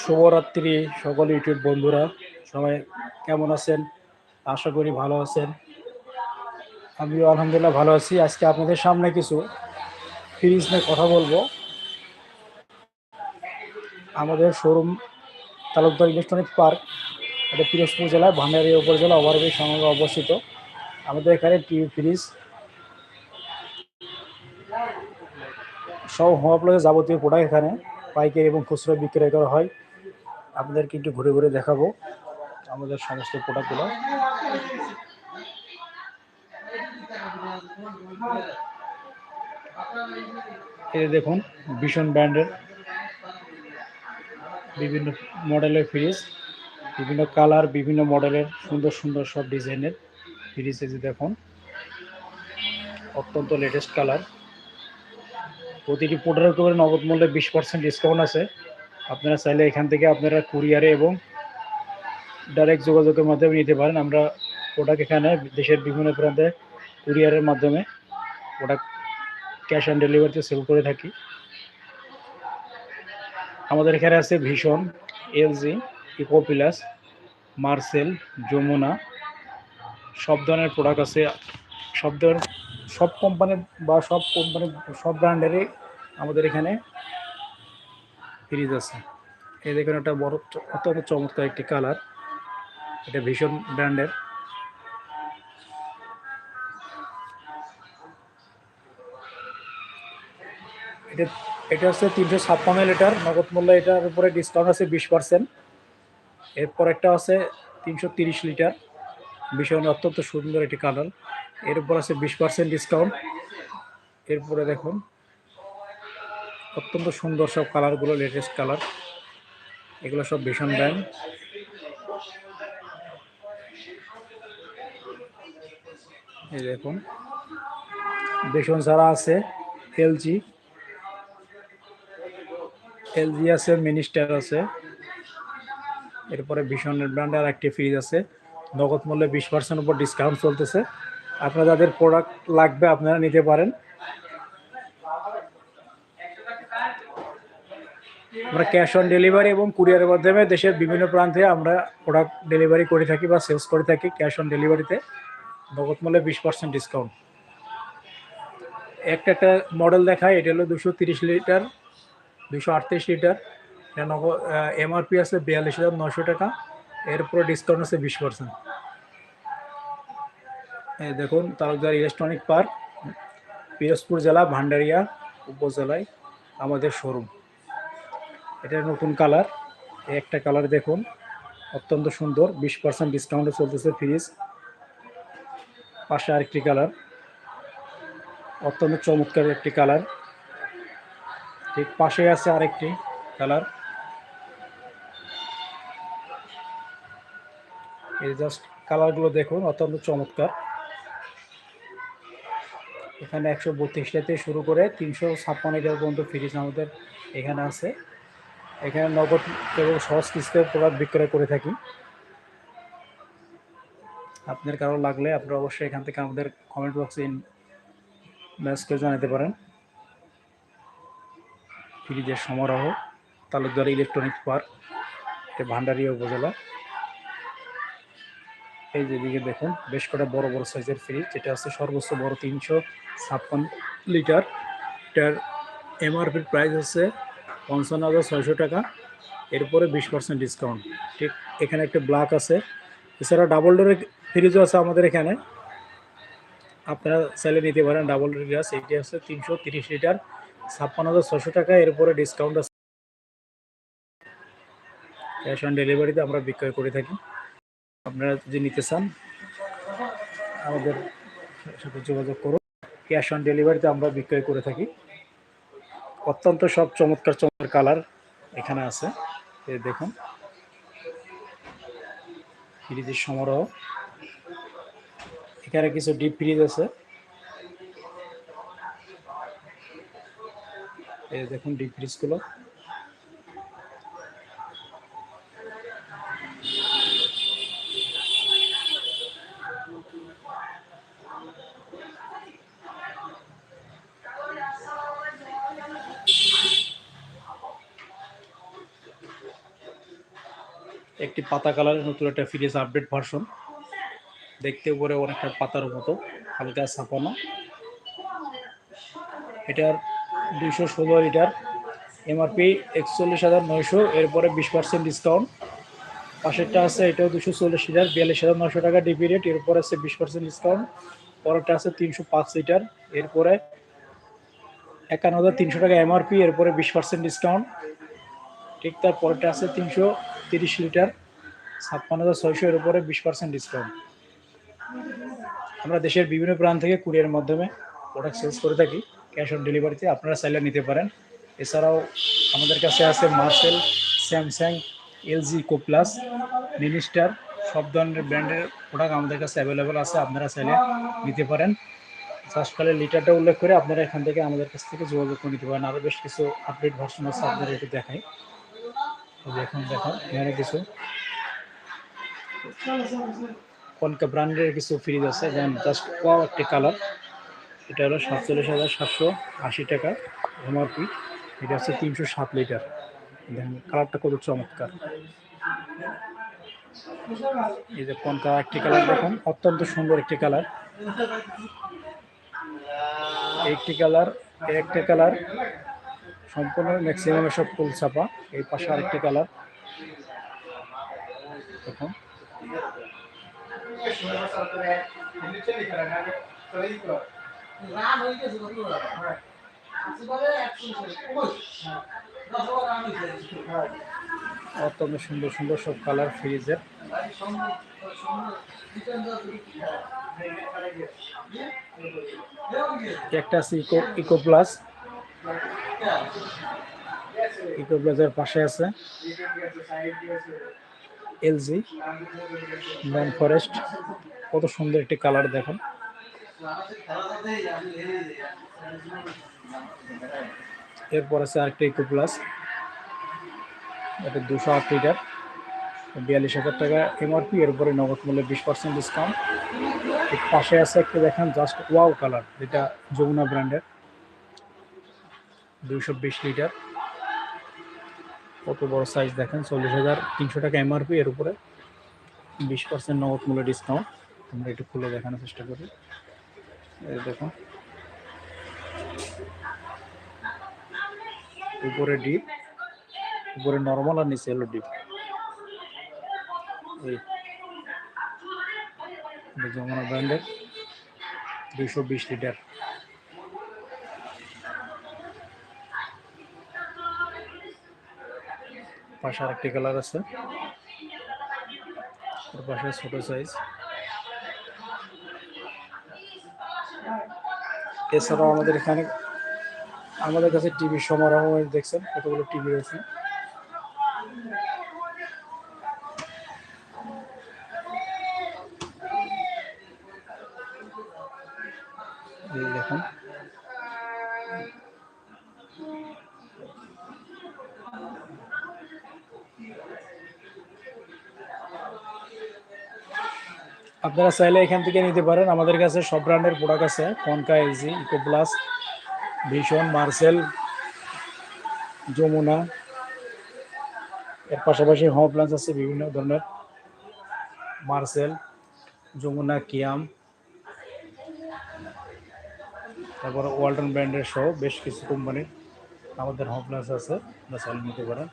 শুভরাত্রি সকল ইউটিউব বন্ধুরা। সবাই কেমন আছেন? আশা করি ভালো আছেন। আমিও আলহামদুলিল্লাহ ভালো আছি। আজকে আপনাদের সামনে কিছু ফ্রিজ নিয়ে কথা বলব। আমাদের শোরুম তালুকদার ইলেকট্রনিক পার্ক এটা পিরোজপুর জেলায় ভান্ডারিয়া উপজেলা ওভারব্রিজ সঙ্গে অবস্থিত। আমাদের এখানে টিভি ফ্রিজ সব হোম যাবতীয় প্রোডাক্ট এখানে, পাইকারি এবং খুচরো বিক্রয় করা হয়। আপনাদেরকে একটু ঘুরে ঘুরে দেখাবো আমাদের সমস্ত প্রোডাক্টগুলো এই দেখুন ভীষণ ব্র্যান্ডের বিভিন্ন মডেলের ফ্রিজ বিভিন্ন কালার বিভিন্ন মডেলের সুন্দর সুন্দর সব ডিজাইনের ফ্রিজ যে দেখুন। অত্যন্ত লেটেস্ট কালার প্রতিটি প্রোডাক্টের উপরে নগদ মূল্যে বিশ পার্সেন্ট ডিসকাউন্ট আছে। আপনারা চাইলে এখান থেকে আপনারা কুরিয়ারে এবং ডাইরেক্ট যোগাযোগের মাধ্যমে নিতে পারেন। আমরা প্রোডাক্ট এখানে দেশের বিভিন্ন প্রান্তে কুরিয়ারের মাধ্যমে প্রোডাক্ট ক্যাশ অন ডেলিভারিতে সেল করে থাকি। আমাদের এখানে আছে ভীষণ LG Eco Plus Marcel Jamuna সব ধরনের প্রোডাক্ট আছে। সব ধরনের, সব কোম্পানির বা সব কোম্পানির সব ব্র্যান্ডেরই আমাদের এখানে ফ্রিজ আছে। এই দেখুন একটা বড়, অত্যন্ত চমৎকার একটি কালার। এটা ভীষণ ব্র্যান্ডের। এটা এটা হচ্ছে তিনশো ছাপ্পান্ন লিটার, নগদ মূল্য এটার উপরে ডিসকাউন্ট আছে বিশ পার্সেন্ট এরপর একটা আছে তিনশো তিরিশ লিটার। ভীষণ, অত্যন্ত সুন্দর একটি কালার। এর উপর আছে বিশ পার্সেন্ট ডিসকাউন্ট এরপরে দেখুন অত্যন্ত সুন্দর সব কালারগুলো লেটেস্ট কালার। এগুলো সব ভীষণ ব্র্যান্ড এই দেখুন। ভীষণ ছাড়া আছে এলজি এলজি আছে মিনিস্টার আছে। এরপরে ভীষণের ব্র্যান্ডের একটি ফ্রিজ আছে। নগদ মূল্যে বিশ পার্সেন্ট উপর ডিসকাউন্ট চলতেছে। আপনারা যাদের প্রোডাক্ট লাগবে, আপনারা নিতে পারেন। আমরা ক্যাশ অন ডেলিভারি এবং কুরিয়ারের মাধ্যমে দেশের বিভিন্ন প্রান্তে আমরা প্রোডাক্ট ডেলিভারি করে থাকি বা সেলস করে থাকি ক্যাশ অন ডেলিভারিতে নগদ মূল্যে বিশ পার্সেন্ট ডিসকাউন্ট একটা একটা মডেল দেখায় এটা হলো দুশো তিরিশ লিটার দুশো আটত্রিশ লিটার এটা নগদ এমআরপি আছে বিয়াল্লিশ হাজার নশো টাকা। এর উপরে ডিসকাউন্ট আছে বিশ পার্সেন্ট দেখুন, তালুকদার ইলেকট্রনিক পার্ক পিরোজপুর জেলা, ভান্ডারিয়া উপজেলায় আমাদের শোরুম এটা নতুন কালার। একটা কালার দেখুন, অত্যন্ত সুন্দর, বিশ পার্সেন্ট ডিসকাউন্টে চলতেছে ফ্রিজ পাশে আরেকটি কালার, অত্যন্ত চমৎকার একটি কালার। ঠিক পাশে আছে আরেকটি কালার। এই জাস্ট কালারগুলো দেখুন, অত্যন্ত চমৎকার। এখানে একশো বত্রিশটাতে শুরু করে তিনশো ছাপ্পান্ন পর্যন্ত ফ্রিজ আমাদের এখানে আছে। এখানে নগদ এবং সহজ কিস্তিতে প্রোডাক্ট বিক্রয় করে থাকি। আপনার কারও লাগলে আপনারা অবশ্যই এখান থেকে আমাদের কমেন্ট বক্সে মেসেজ করে জানাতে পারেন। ফ্রিজের সমারোহ, তালুকদার ইলেকট্রনিক্স পার্ক এটা ভান্ডারিয়া উপজেলা। এই যে দিকে দেখুন, বেশ কটা বড় বড় সাইজের ফ্রিজ যেটা আছে সর্বোচ্চ বড় তিনশো ছাপ্পান্ন লিটার। এটার এমআরপির প্রাইস আছে পঞ্চান্ন হাজার ছয়শো টাকা। এরপরে বিশ পার্সেন্ট ডিসকাউন্ট ঠিক এখানে একটা ব্ল্যাক আছে। এছাড়া ডাবল ডোরের ফ্রিজও আছে আমাদের এখানে। আপনারা চাইলে নিতে পারেন ডাবল ডোর গ্যাস এইটি আছে তিনশো তিরিশ লিটার। ছাপ্পান্ন হাজার ছশো টাকা। এরপরে ডিসকাউন্ট আছে। ক্যাশ অন ডেলিভারিতে আমরা বিক্রয় করে থাকি। আপনারা যদি নিতে চান, আমাদের সাথে যোগাযোগ করুন। ক্যাশ অন ডেলিভারিতে আমরা বিক্রয় করে থাকি। অত্যন্ত সব চমৎকার চমৎকার কালার এখানে আছে। এই দেখুন। ফ্রিজের সমারোহ। এখানে কিছু ডিপ ফ্রিজ আছে। এই দেখুন ডিপ ফ্রিজগুলো একটি পাতা কালারের নতুন একটা ফ্রিজ আপডেট ভার্সন দেখতে উপরে অনেকটা পাতার মতো, হালকা ছাপানো। এটার দুইশো ষোলো লিটার এমআরপি একচল্লিশ হাজার নয়শো, এরপরে বিশ পার্সেন্ট ডিসকাউন্ট পাশেরটা আছে, এটাও দুশো চল্লিশ লিটার, বিয়াল্লিশ হাজার নয়শো টাকা ডিপি রেট এরপরে আছে বিশ পার্সেন্ট ডিসকাউন্ট পরেরটা আছে তিনশো পাঁচ লিটার, এরপরে একান্ন হাজার তিনশো টাকা এমআরপি এরপরে বিশ পার্সেন্ট ডিসকাউন্ট ঠিক তার পরেরটা আছে তিনশো তিরিশ লিটার, ছাপ্পান্ন হাজার ছয়শো এর উপরে বিশ পার্সেন্ট ডিসকাউন্ট আমরা দেশের বিভিন্ন প্রান্ত থেকে কুরিয়ার মাধ্যমে প্রোডাক্ট সেলস করে থাকি ক্যাশ অন ডেলিভারিতে আপনারা চাইলে নিতে পারেন। এছাড়াও আমাদের কাছে আছে মার্সেল স্যামসাং এলজি কোপ্লাস মিনিস্টার সব ধরনের ব্র্যান্ডের প্রোডাক্ট আমাদের কাছে অ্যাভেলেবেল আছে, আপনারা চাইলে নিতে পারেন। খালি লিটারটা উল্লেখ করে আপনারা এখান থেকে আমাদের কাছ থেকে যোগাযোগ করে নিতে পারেন। আরও বেশ কিছু আপডেট ভার্সন আছে আপনারা একটু দেখাই। এখন দেখুন এখানে কিছু কনকা ব্র্যান্ডের কিছু ফ্রিজ আছে, যেমন জাস্ট ওয়াও একটি কালার এটা হলো সাতচল্লিশ হাজার সাতশো আশি টাকা এমআরপি এটা হচ্ছে তিনশো সাত লিটার দেখেন কালারটা কত চমৎকার। এই যে কনকা একটি কালার দেখুন, অত্যন্ত সুন্দর একটি কালার একটি কালার একটা কালার সম্পূর্ণ ম্যাক্সিমাম সব ফুল ছাপা। এই পাশে আরেকটি কালার দেখুন। অত্যন্ত সুন্দর সুন্দর সব কালার ফ্রিজের একটা আছে ইকো ইকো প্লাস ইকো প্লাসের পাশে আছে। এলজি ম্যান ফরেস্ট কত সুন্দর একটি কালার দেখুন। এরপর আছে আরেকটা ইকো প্লাস এটা দুশো আট লিটার। বিয়াল্লিশ হাজার টাকা এমআরপি এরপরে নগদ মূল্যে বিশ পার্সেন্ট ডিসকাউন্ট পাশে আছে একটা দেখেন জাস্ট ওয়াও কালার যেটা যমুনা ব্র্যান্ডের দুইশো বিশ লিটার। কত বড় সাইজ দেখেন? চল্লিশ হাজার তিনশো টাকা এমআরপি এর উপরে। বিশ পার্সেন্ট নগদ মূল্য ডিসকাউন্ট আমরা একটু খুলে দেখানোর চেষ্টা করি। দেখুন। উপরে ডিপ উপরে নর্মাল আর নিচে হলো ডিপ যমুনা ব্র্যান্ডের দুইশো বিশ লিটার। পাশে আরেকটি কালার আছে। ওর পাশে ছোট সাইজ এছাড়াও আমাদের এখানে আমাদের কাছে টিভি সমারোহ দেখছেন? কতগুলো টিভি রয়েছে। দেখুন। আপনারা চাইলে এখান থেকে নিতে পারেন। আমাদের কাছে সব ব্র্যান্ডের প্রোডাক্ট আছে। কনকা এলজি ইকো প্লাস ভীষণ মার্সেল যমুনা এর পাশাপাশি হোম প্লান্স আছে বিভিন্ন ধরনের। মার্সেল যমুনা কিয়াম তারপরে ওয়ালটন ব্র্যান্ডের সহ বেশ কিছু কোম্পানির আমাদের হোম প্লান্স আছে। আপনারা চাইলে নিতে পারেন।